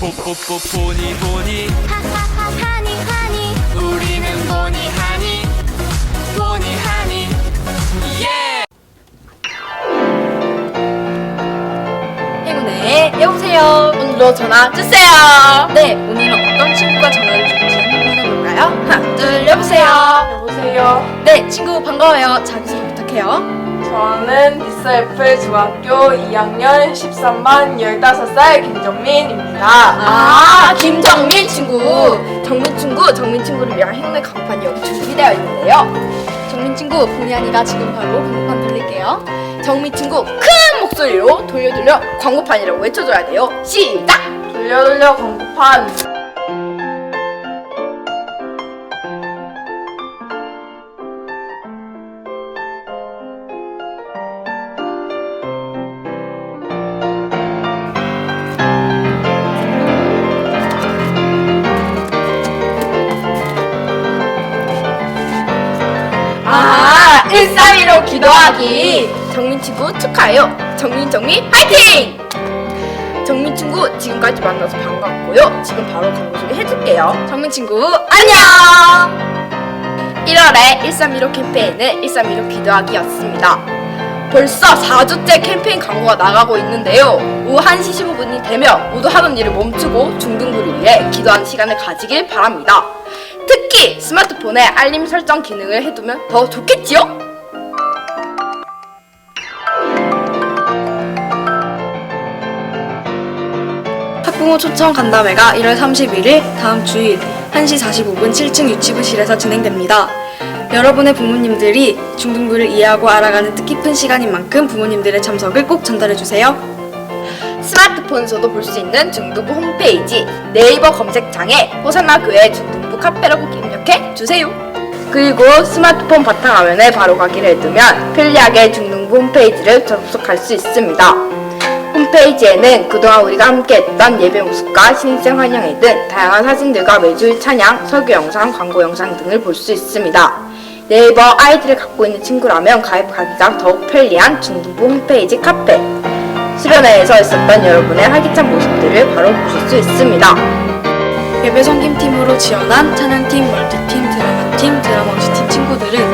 뽀뽀뽀 보니 보니 하하하 하니 하니 우리는 보니 하니 보니 하니 예 행운의 여보세요. 오늘도 전화 주세요. 네, 오늘은 어떤 친구가 전화를 줄지 한번 해볼까요? 하나, 둘, 여보세요. 여보세요. 네, 친구 반가워요. 자기소개 부탁해요. 저는 디스애플 중학교 2학년 13반 15살 김정민입니다. 아, 김정민 친구. 정민 친구, 정민 친구를 위한 행운의 간판이 여기 준비되어 있는데요. 정민 친구, 본의 아니가 지금 바로 광고판 돌릴게요. 정민 친구, 큰 목소리로 돌려 돌려 광고판이라고 외쳐줘야 돼요. 시작! 돌려 돌려 광고판. 131로 기도하기. 정민 친구 축하해요. 정민 정민 파이팅! 정민 친구 지금까지 만나서 반갑고요. 지금 바로 광고 소개 해줄게요. 정민 친구 안녕. 1월에 1315 캠페인은 1315 기도하기였습니다. 벌써 4주째 캠페인 광고가 나가고 있는데요. 오후 1시 15분이 되면 모두 하던 일을 멈추고 중등부를 위해 기도하는 시간을 가지길 바랍니다. 특히 스마트폰에 알림 설정 기능을 해두면 더 좋겠지요? 학부모 초청 간담회가 1월 31일 다음 주일 1시 45분 7층 유치부실에서 진행됩니다. 여러분의 부모님들이 중등부를 이해하고 알아가는 뜻깊은 시간인 만큼 부모님들의 참석을 꼭 전달해 주세요. 스마트폰에서도 볼 수 있는 중등부 홈페이지 네이버 검색창에 호산나 교회 중등부 카페라고 입력해 주세요. 그리고 스마트폰 바탕화면에 바로 가기를 해두면 편리하게 중등부 홈페이지를 접속할 수 있습니다. 홈페이지에는 그동안 우리가 함께했던 예배 모습과 신입생 환영회 등 다양한 사진들과 매주일 찬양, 설교 영상, 광고 영상 등을 볼 수 있습니다. 네이버 아이디를 갖고 있는 친구라면 가입하기가 더욱 편리한 중등부 홈페이지 카페. 수련회에서 있었던 여러분의 활기찬 모습들을 바로 보실 수 있습니다. 예배 섬김팀으로 지원한 찬양팀, 멀티팀, 드라마팀, 드라마 OC팀 친구들은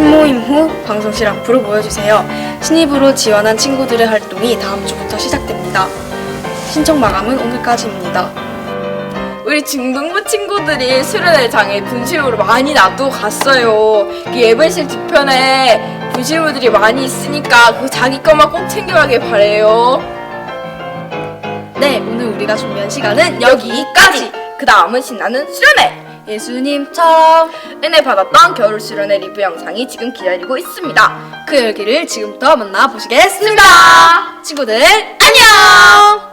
순모임 후 방송실 앞으로 모여주세요. 신입으로 지원한 친구들의 활동이 다음 주부터 시작됩니다. 신청 마감은 오늘까지입니다. 우리 중등부 친구들이 수련회장에 분실물을 많이 놔두고 갔어요. 그 예배실 뒤편에 분실물들이 많이 있으니까 그 자기 것만 꼭 챙겨가길 바래요. 네, 오늘 우리가 준비한 시간은 여기까지. 그 다음은 신나는 수련회. 예수님처럼 은혜 받았던 겨울 수련회 리뷰 영상이 지금 기다리고 있습니다. 그 열기를 지금부터 만나보시겠습니다. 친구들 안녕.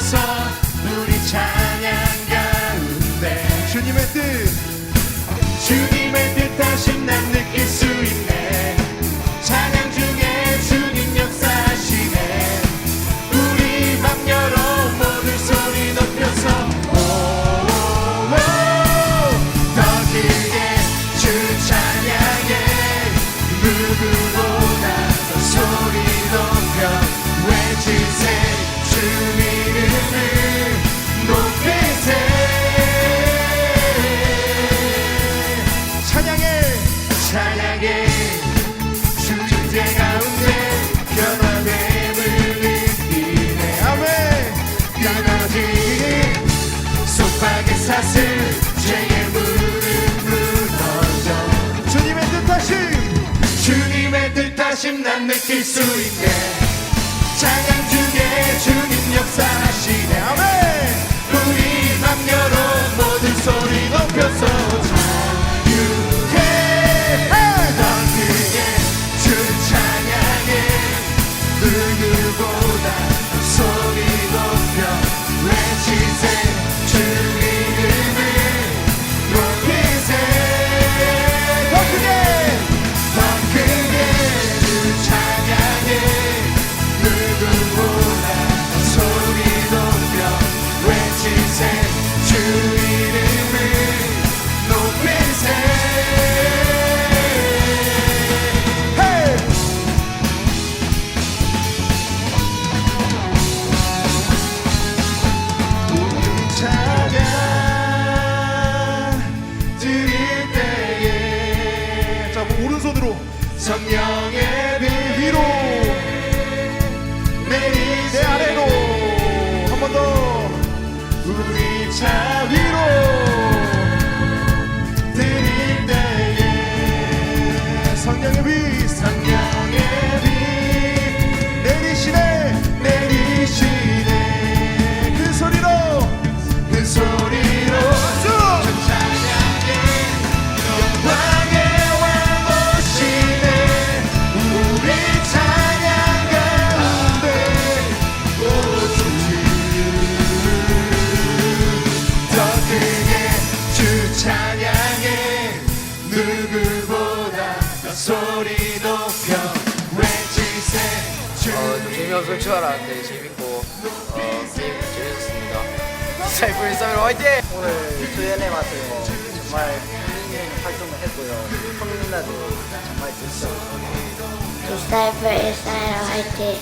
다스리소서 우리 찬양 가운데. 주님의 뜻. 주님의 뜻 다시 난 느낄 수 있네. 찬양 중에 주님 역사하시네. 우리 맘 열어 모든 소리 높여서. 오오오. 더 크게 주 찬양해 누구보다 더 소리 높여 외치 뜻하심 난 느낄 수 있네 중에 주님 역사하시네. 아멘! 우리 맘 열어 모든 소리 높여서 오른손으로 성령의 빛 위로 내리 내 아래로. 한 번 더. 우리 차 위로. 소리 높여 외치세 주 어, 좀 재미없을 줄 알았는데 재밌고 어, 게임 재밌었습니다. 사이프 인사이로 화이팅! 오늘 조연의 맛을 정말 흥미있는 활동을 했고요. 성민나도 정말 좋죠. 리사이플 일사일 화이팅